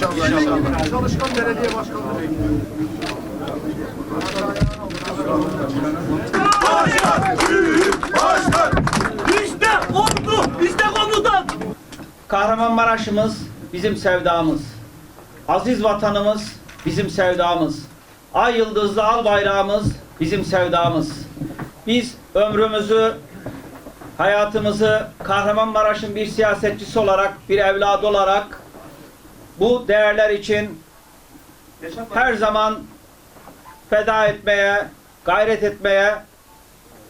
İnşallah. inşallah. Çalışkan belediye başkanı. İşte ordu, işte komutan. Kahramanmaraş'ımız bizim sevdamız. Aziz vatanımız bizim sevdamız. Ay yıldızlı al bayrağımız bizim sevdamız. Biz ömrümüzü, hayatımızı Kahramanmaraş'ın bir siyasetçisi olarak, bir evladı olarak bu değerler için her zaman feda etmeye, gayret etmeye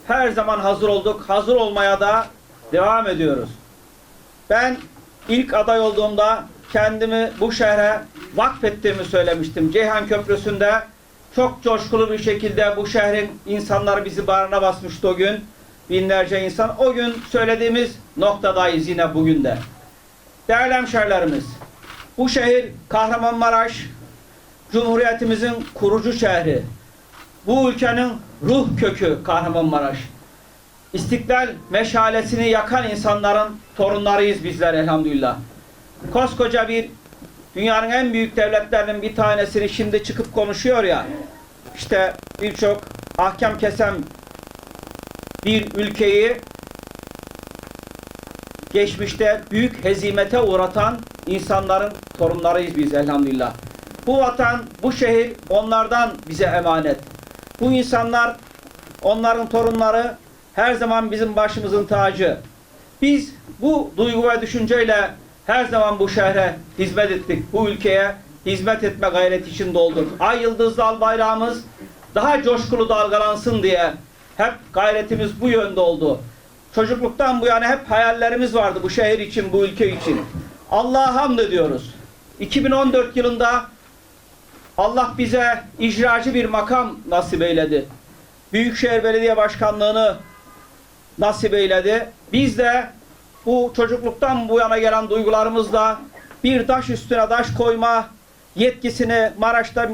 her zaman hazır olduk. Hazır olmaya da devam ediyoruz. Ben ilk aday olduğumda kendimi bu şehre vakfettiğimi söylemiştim. Ceyhan Köprüsü'nde çok coşkulu bir şekilde bu şehrin insanları bizi bağrına basmıştı o gün. Binlerce insan. O gün söylediğimiz noktadayız yine bugün de. Değerli hemşehrilerimiz, bu şehir Kahramanmaraş, Cumhuriyetimizin kurucu şehri. Bu ülkenin ruh kökü Kahramanmaraş. İstiklal meşalesini yakan insanların torunlarıyız bizler elhamdülillah. Koskoca bir dünyanın en büyük devletlerinin bir tanesini şimdi çıkıp konuşuyor ya. İşte birçok ahkam kesen bir ülkeyi geçmişte büyük hezimete uğratan insanların torunlarıyız biz elhamdülillah. Bu vatan, bu şehir onlardan bize emanet. Bu insanlar, onların torunları her zaman bizim başımızın tacı. Biz bu duygu ve düşünceyle her zaman bu şehre hizmet ettik. Bu ülkeye hizmet etme gayreti içinde olduk. Ay yıldızlı al bayrağımız daha coşkulu dalgalansın diye hep gayretimiz bu yönde oldu. Çocukluktan bu yana hep hayallerimiz vardı bu şehir için, bu ülke için. Allah'a hamd ediyoruz. 2014 yılında Allah bize icracı bir makam nasip eyledi. Büyükşehir Belediye Başkanlığı'nı nasip eyledi. Biz de bu çocukluktan bu yana gelen duygularımızla bir taş üstüne taş koyma yetkisini Maraş'ta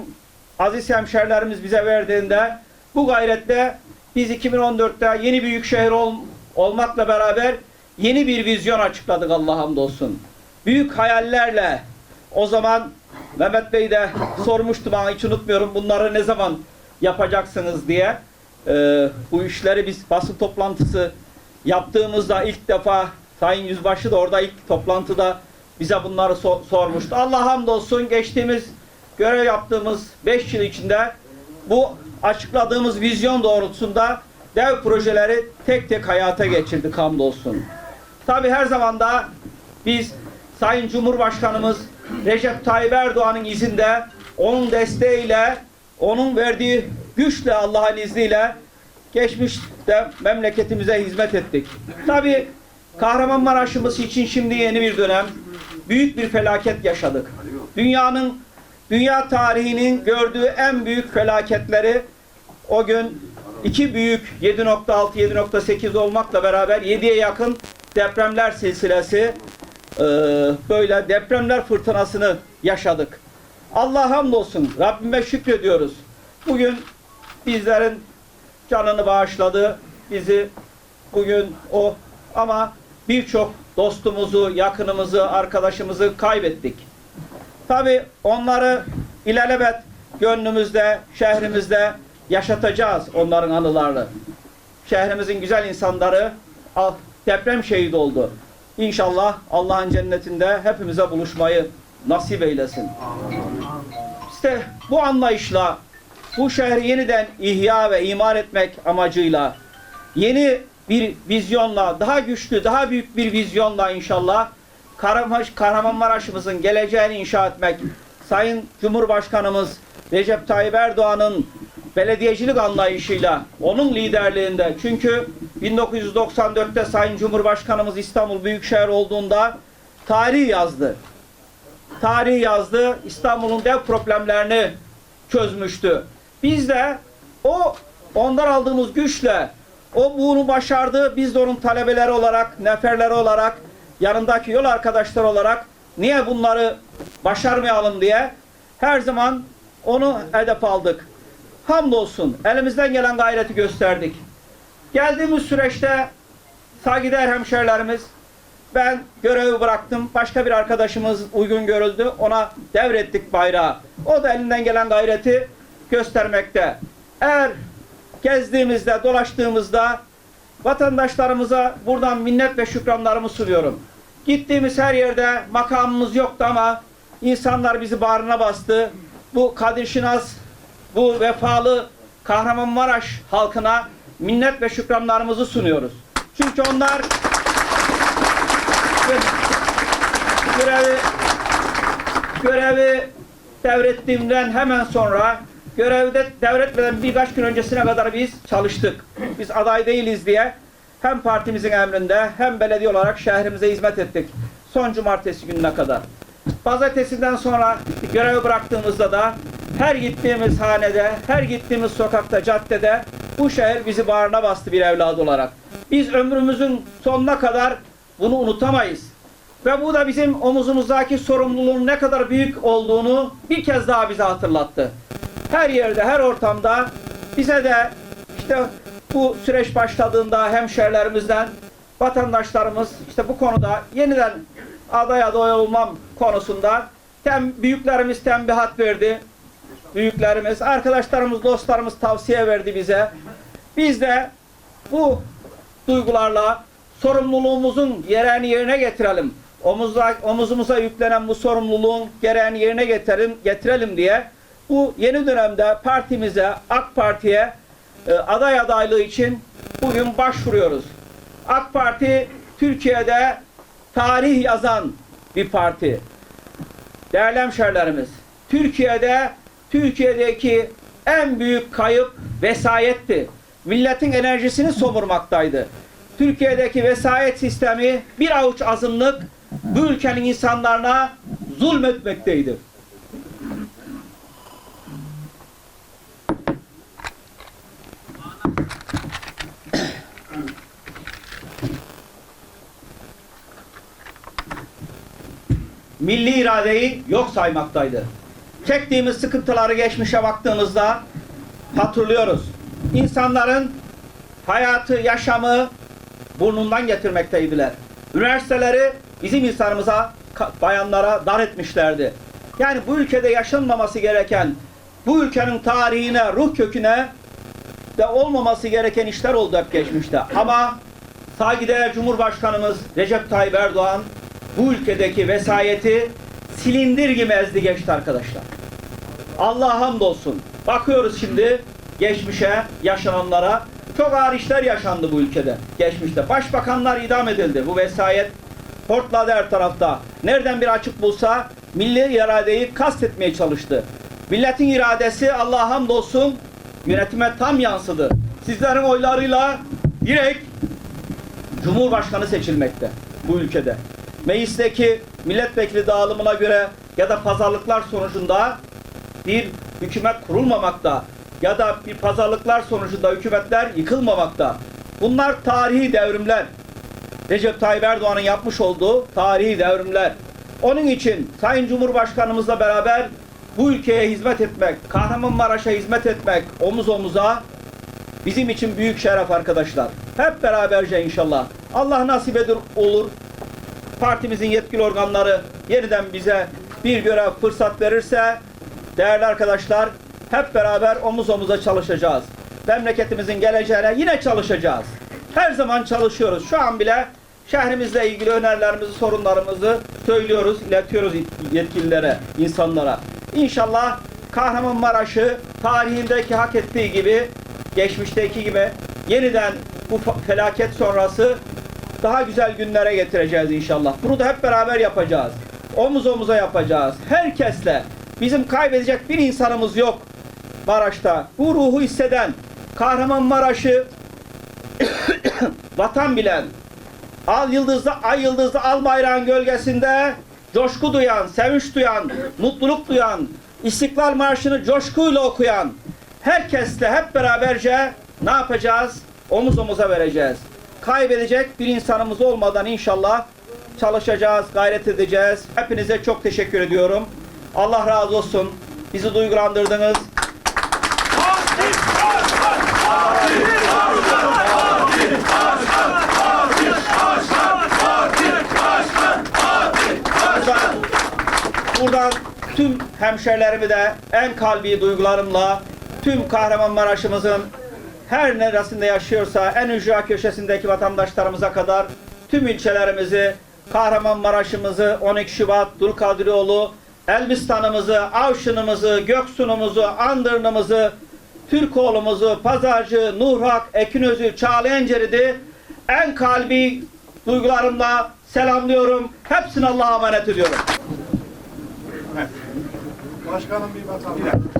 aziz hemşerilerimiz bize verdiğinde bu gayretle biz 2014'te yeni büyük şehir ol, olmakla beraber yeni bir vizyon açıkladık Allah hamdolsun. Büyük hayallerle o zaman Mehmet Bey de sormuştu bana hiç unutmuyorum bunları ne zaman yapacaksınız diye. Ee, bu işleri biz basın toplantısı yaptığımızda ilk defa Sayın Yüzbaşı da orada ilk toplantıda bize bunları so- sormuştu. Allah hamdolsun geçtiğimiz görev yaptığımız 5 yıl içinde bu açıkladığımız vizyon doğrultusunda dev projeleri tek tek hayata geçirdik hamdolsun. Tabi her zaman da biz Sayın Cumhurbaşkanımız Recep Tayyip Erdoğan'ın izinde onun desteğiyle onun verdiği güçle Allah'ın izniyle geçmişte memleketimize hizmet ettik. Tabi Kahramanmaraş'ımız için şimdi yeni bir dönem. Büyük bir felaket yaşadık. Dünyanın, dünya tarihinin gördüğü en büyük felaketleri o gün iki büyük 7.6, 7.8 olmakla beraber 7'ye yakın depremler silsilesi e, böyle depremler fırtınasını yaşadık. Allah hamdolsun. Rabbime şükrediyoruz. Bugün bizlerin canını bağışladı. Bizi bugün o ama birçok dostumuzu, yakınımızı, arkadaşımızı kaybettik. Tabi onları ilelebet gönlümüzde, şehrimizde yaşatacağız onların anılarını. Şehrimizin güzel insanları ah, deprem şehit oldu. İnşallah Allah'ın cennetinde hepimize buluşmayı nasip eylesin. İşte bu anlayışla bu şehri yeniden ihya ve imar etmek amacıyla yeni bir vizyonla, daha güçlü, daha büyük bir vizyonla inşallah Kahraman- Kahramanmaraş'ımızın geleceğini inşa etmek, Sayın Cumhurbaşkanımız Recep Tayyip Erdoğan'ın belediyecilik anlayışıyla, onun liderliğinde, çünkü 1994'te Sayın Cumhurbaşkanımız İstanbul Büyükşehir olduğunda tarih yazdı. Tarih yazdı, İstanbul'un dev problemlerini çözmüştü. Biz de o ondan aldığımız güçle o bunu başardı. Biz de onun talebeleri olarak, neferleri olarak, yanındaki yol arkadaşları olarak niye bunları başarmayalım diye her zaman onu hedef aldık. Hamdolsun elimizden gelen gayreti gösterdik. Geldiğimiz süreçte saygıdeğer hemşerilerimiz Ben görevi bıraktım. Başka bir arkadaşımız uygun görüldü. Ona devrettik bayrağı. O da elinden gelen gayreti göstermekte. Eğer gezdiğimizde, dolaştığımızda vatandaşlarımıza buradan minnet ve şükranlarımı sunuyorum. Gittiğimiz her yerde makamımız yoktu ama insanlar bizi bağrına bastı. Bu Kadir Şinas, bu vefalı Kahramanmaraş halkına minnet ve şükranlarımızı sunuyoruz. Çünkü onlar görevi görevi devrettiğimden hemen sonra görevde devretmeden birkaç gün öncesine kadar biz çalıştık. Biz aday değiliz diye hem partimizin emrinde hem belediye olarak şehrimize hizmet ettik. Son cumartesi gününe kadar. Pazartesinden sonra görevi bıraktığımızda da her gittiğimiz hanede, her gittiğimiz sokakta, caddede bu şehir bizi bağrına bastı bir evladı olarak. Biz ömrümüzün sonuna kadar bunu unutamayız. Ve bu da bizim omuzumuzdaki sorumluluğun ne kadar büyük olduğunu bir kez daha bize hatırlattı. Her yerde, her ortamda bize de işte bu süreç başladığında hemşerilerimizden vatandaşlarımız işte bu konuda yeniden aday aday olmam konusunda tem, büyüklerimiz tembihat verdi. Büyüklerimiz, arkadaşlarımız, dostlarımız tavsiye verdi bize. Biz de bu duygularla sorumluluğumuzun gereğini yerine getirelim. Omuzda, omuzumuza yüklenen bu sorumluluğun gereğini yerine getirelim, getirelim diye bu yeni dönemde partimize, AK Parti'ye e, aday adaylığı için bugün başvuruyoruz. AK Parti Türkiye'de tarih yazan bir parti. Değerli hemşerilerimiz, Türkiye'de Türkiye'deki en büyük kayıp vesayetti. Milletin enerjisini somurmaktaydı. Türkiye'deki vesayet sistemi bir avuç azınlık bu ülkenin insanlarına zulmetmekteydi. milli iradeyi yok saymaktaydı. Çektiğimiz sıkıntıları geçmişe baktığımızda hatırlıyoruz. İnsanların hayatı, yaşamı burnundan getirmekteydiler. Üniversiteleri bizim insanımıza, bayanlara dar etmişlerdi. Yani bu ülkede yaşanmaması gereken, bu ülkenin tarihine, ruh köküne de olmaması gereken işler oldu hep geçmişte. Ama saygıdeğer Cumhurbaşkanımız Recep Tayyip Erdoğan bu ülkedeki vesayeti silindir gibi ezdi geçti arkadaşlar. Allah'a hamdolsun. Bakıyoruz şimdi geçmişe, yaşananlara. Çok ağır işler yaşandı bu ülkede geçmişte. Başbakanlar idam edildi. Bu vesayet hortladı her tarafta. Nereden bir açık bulsa milli iradeyi kastetmeye çalıştı. Milletin iradesi Allah'a hamdolsun yönetime tam yansıdı. Sizlerin oylarıyla direkt Cumhurbaşkanı seçilmekte bu ülkede. Meclisteki milletvekili dağılımına göre ya da pazarlıklar sonucunda bir hükümet kurulmamakta ya da bir pazarlıklar sonucunda hükümetler yıkılmamakta. Bunlar tarihi devrimler. Recep Tayyip Erdoğan'ın yapmış olduğu tarihi devrimler. Onun için Sayın Cumhurbaşkanımızla beraber bu ülkeye hizmet etmek, Kahramanmaraş'a hizmet etmek omuz omuza bizim için büyük şeref arkadaşlar. Hep beraberce inşallah. Allah nasip eder olur. Partimizin yetkili organları yeniden bize bir görev fırsat verirse değerli arkadaşlar hep beraber omuz omuza çalışacağız. Memleketimizin geleceğine yine çalışacağız. Her zaman çalışıyoruz. Şu an bile şehrimizle ilgili önerilerimizi, sorunlarımızı söylüyoruz, iletiyoruz yetkililere, insanlara. İnşallah Kahramanmaraş'ı tarihindeki hak ettiği gibi, geçmişteki gibi yeniden bu felaket sonrası daha güzel günlere getireceğiz inşallah. Bunu da hep beraber yapacağız. Omuz omuza yapacağız. Herkesle. Bizim kaybedecek bir insanımız yok Maraş'ta. Bu ruhu hisseden, Kahramanmaraş'ı vatan bilen, al yıldızlı, ay yıldızlı al bayrağın gölgesinde coşku duyan, sevinç duyan, mutluluk duyan, İstiklal Marşı'nı coşkuyla okuyan, herkesle hep beraberce ne yapacağız? Omuz omuza vereceğiz. Kaybedecek bir insanımız olmadan inşallah çalışacağız, gayret edeceğiz. Hepinize çok teşekkür ediyorum. Allah razı olsun. Bizi duygulandırdınız. Buradan tüm hemşerilerimi de en kalbi duygularımla tüm Kahramanmaraş'ımızın her neresinde yaşıyorsa en ücra köşesindeki vatandaşlarımıza kadar tüm ilçelerimizi Kahramanmaraş'ımızı 12 Şubat Dulkadrioğlu Elbistan'ımızı, Avşın'ımızı, Göksun'umuzu, Andırn'ımızı, Türkoğlu'muzu, Pazarcı, Nuhrak, Ekinözü, Çağlayancerid'i en kalbi duygularımla selamlıyorum. Hepsini Allah'a emanet ediyorum. Başkanım bir bakalım.